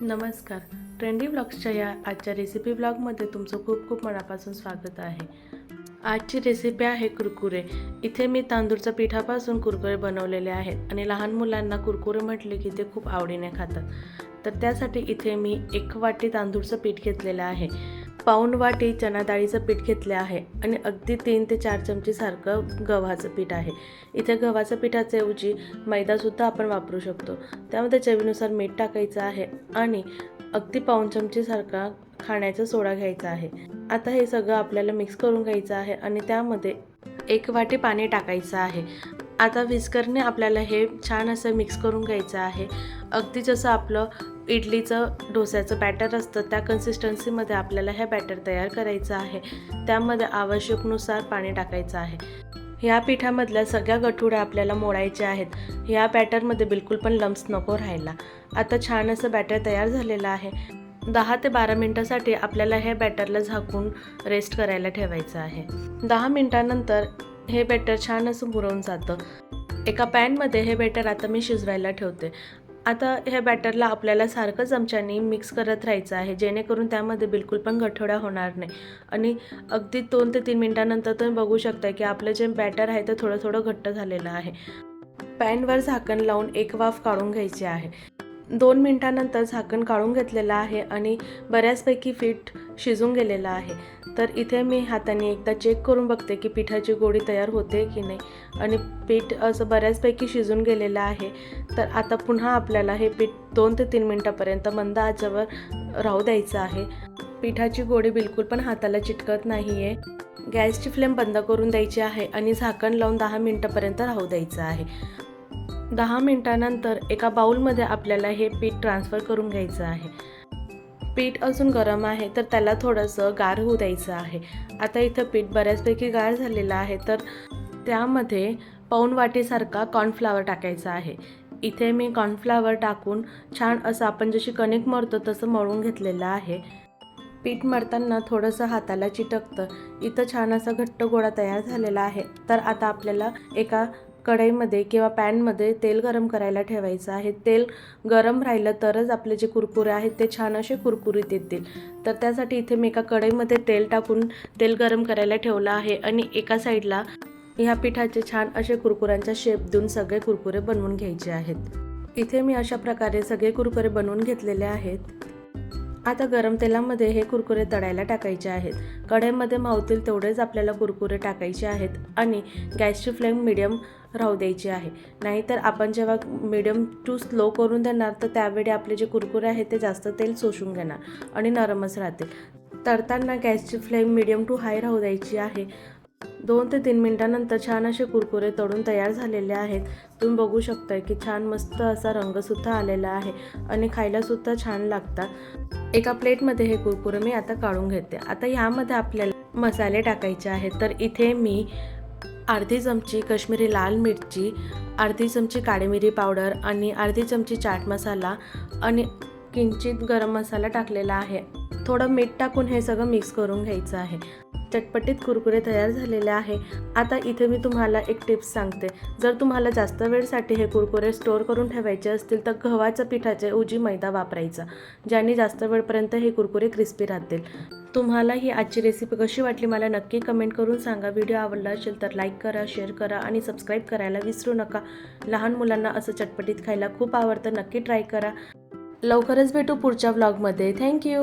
नमस्कार. ट्रेंडी ब्लॉग्सच्या या आजच्या रेसिपी ब्लॉगमध्ये तुमचं खूप खूप मनापासून स्वागत आहे. आजची रेसिपी आहे कुरकुरे. इथे मी तांदूळच्या पिठापासून कुरकुरे बनवलेले आहेत आणि लहान मुलांना कुरकुरे म्हटले की ते खूप आवडीने खातात. तर त्यासाठी इथे मी एक वाटी तांदूळचं पीठ घेतलेलं आहे. पाऊण वाटी चणा डाळीचं पीठ घेतले आहे आणि अगदी तीन ते चार चमचीसारखं गव्हाचं पीठ आहे. इथे गव्हाचं पिठाच्या ऐवजी मैदासुद्धा आपण वापरू शकतो. त्यामध्ये चवीनुसार मीठ टाकायचं आहे आणि अगदी पाऊण चमचीसारखा खाण्याचा सोडा घ्यायचा आहे. आता हे सगळं आपल्याला मिक्स करून घ्यायचं आहे आणि त्यामध्ये एक वाटी पाणी टाकायचं आहे. आता विस्करने आपल्याला हे छान असं मिक्स करून घ्यायचं आहे. अगदी जसं आपलं इडलीचं डोस्याचं बॅटर असतं त्या कन्सिस्टन्सीमध्ये आपल्याला हे बॅटर तयार करायचं आहे. त्यामध्ये आवश्यकनुसार पाणी टाकायचं आहे. ह्या पिठामधल्या सगळ्या गठुड्या आपल्याला मोडायच्या आहेत. ह्या बॅटरमध्ये बिलकुल पण लम्स नको राहायला. आता छान असं बॅटर तयार झालेलं आहे. दहा ते बारा मिनटासाठी आपल्याला हे बॅटरला झाकून रेस्ट करायला ठेवायचं आहे. दहा मिनटानंतर हे बेटर छान असं मुरवून जातं. एका पॅनमध्ये हे बेटर आता मी शिजवायला ठेवते. आता ह्या बॅटरला आपल्याला सारखं चमच्यानी मिक्स करत राहायचं आहे जेणेकरून त्यामध्ये बिलकुल पण गठोडा होणार नाही. आणि अगदी दोन ते तीन मिनटानंतर तुम्ही बघू शकता की आपलं जे बॅटर आहे ते थोडं थोडं घट्ट झालेलं आहे. पॅनवर झाकण लावून एक वाफ काढून घ्यायची आहे. दोन मिनटानंतर झाकण काढून घेतलेलं आहे आणि बऱ्याचपैकी पीठ शिजून गेलेलं आहे. तर इथे मी हाताने एकदा चेक करून बघते की पिठाची गोळी तयार होते की नाही. आणि पीठ असं बऱ्याचपैकी शिजून गेलेलं आहे. तर आता पुन्हा आपल्याला हे पीठ दोन ते तीन मिनटापर्यंत मंद आचेवर राहू द्यायचं आहे. पिठाची गोडी बिलकुल पण हाताला चिटकत नाही आहे गॅसची फ्लेम बंद करून द्यायची आहे आणि झाकण लावून दहा मिनटापर्यंत राहू द्यायचं आहे. दहा मिनटानंतर एका बाऊलमध्ये आपल्याला हे पीठ ट्रान्सफर करून घ्यायचं आहे. पीठ अजून गरम आहे तर त्याला थोडंसं गार होऊ द्यायचं आहे. आता इथं पीठ बऱ्याचपैकी गार झालेलं आहे तर त्यामध्ये पाऊण वाटीसारखा कॉर्नफ्लावर टाकायचा आहे. इथे मी कॉर्नफ्लावर टाकून छान असं आपण जशी कणिक मळतो तसं मळून घेतलेलं आहे. पीठ मळताना थोडंसं हाताला चिटकतं. इथं छान असा घट्ट गोळा तयार झालेला आहे. तर आता आपल्याला एका कढईमध्ये किंवा पॅनमध्ये तेल गरम करायला ठेवायचं आहे. तेल गरम राहिलं तरच आपले जे कुरकुरे आहेत ते छान असे कुरकुरीत येतील. तर त्यासाठी इथे मी एका कढईमध्ये तेल टाकून तेल गरम करायला ठेवलं आहे आणि एका साईडला ह्या पिठाचे छान असे कुरकुऱ्यांचा शेप देऊन सगळे कुरकुरे बनवून घ्यायचे आहेत. इथे मी अशा प्रकारे सगळे कुरकुरे बनवून घेतलेले आहेत. आता गरम तेलामध्ये हे कुरकुरे तळायला टाकायचे आहेत. कढईमध्ये मावतील तेवढेच आपल्याला कुरकुरे टाकायचे आहेत आणि गॅसची फ्लेम मिडियम राहू द्यायची आहे. नाहीतर आपण जेव्हा मिडियम टू स्लो करून देणार तर त्यावेळी आपले जे कुरकुरे आहेत ते जास्त तेल शोषून घेणार आणि नरमच राहतील. तळताना गॅसची फ्लेम मिडियम टू हाय राहू द्यायची आहे. दोन ते तीन मिनटानंतर छान असे कुरकुरे तळून तयार झालेले आहेत. तुम्ही बघू शकता की छान मस्त असा रंगसुद्धा आलेला आहे आणि खायलासुद्धा छान लागतात. एका प्लेटमध्ये हे कुरकुरे मी आता काढून घेते. आता ह्यामध्ये आपल्याला मसाले टाकायचे आहेत. तर इथे मी अर्धी चमची काश्मीरी लाल मिरची अर्धी चमची काळी मिरी पावडर आणि अर्धी चमची चाट मसाला आणि किंचित गरम मसाला टाकलेला आहे. थोडं मीठ टाकून हे सगळं मिक्स करून घ्यायचं आहे. चटपटीत कुरकुरे तयार झालेले आहे. आता इथे मी तुम्हाला एक टिप्स सांगते. जर तुम्हाला जास्त वेळसाठी हे कुरकुरे स्टोअर करून ठेवायचे असतील तर गव्हाच्या पिठाचे उजी मैदा वापरायचा ज्याने जास्त वेळपर्यंत हे कुरकुरे क्रिस्पी राहतील. तुम्हाला ही आजची रेसिपी कशी वाटली मला नक्की कमेंट करून सांगा. व्हिडिओ आवडला असेल तर लाईक करा शेअर करा आणि सबस्क्राईब करायला विसरू नका. लहान मुलांना असं चटपटीत खायला खूप आवडतं. नक्की ट्राय करा. लवकरच भेटू पुढच्या व्लॉगमध्ये थँक्यू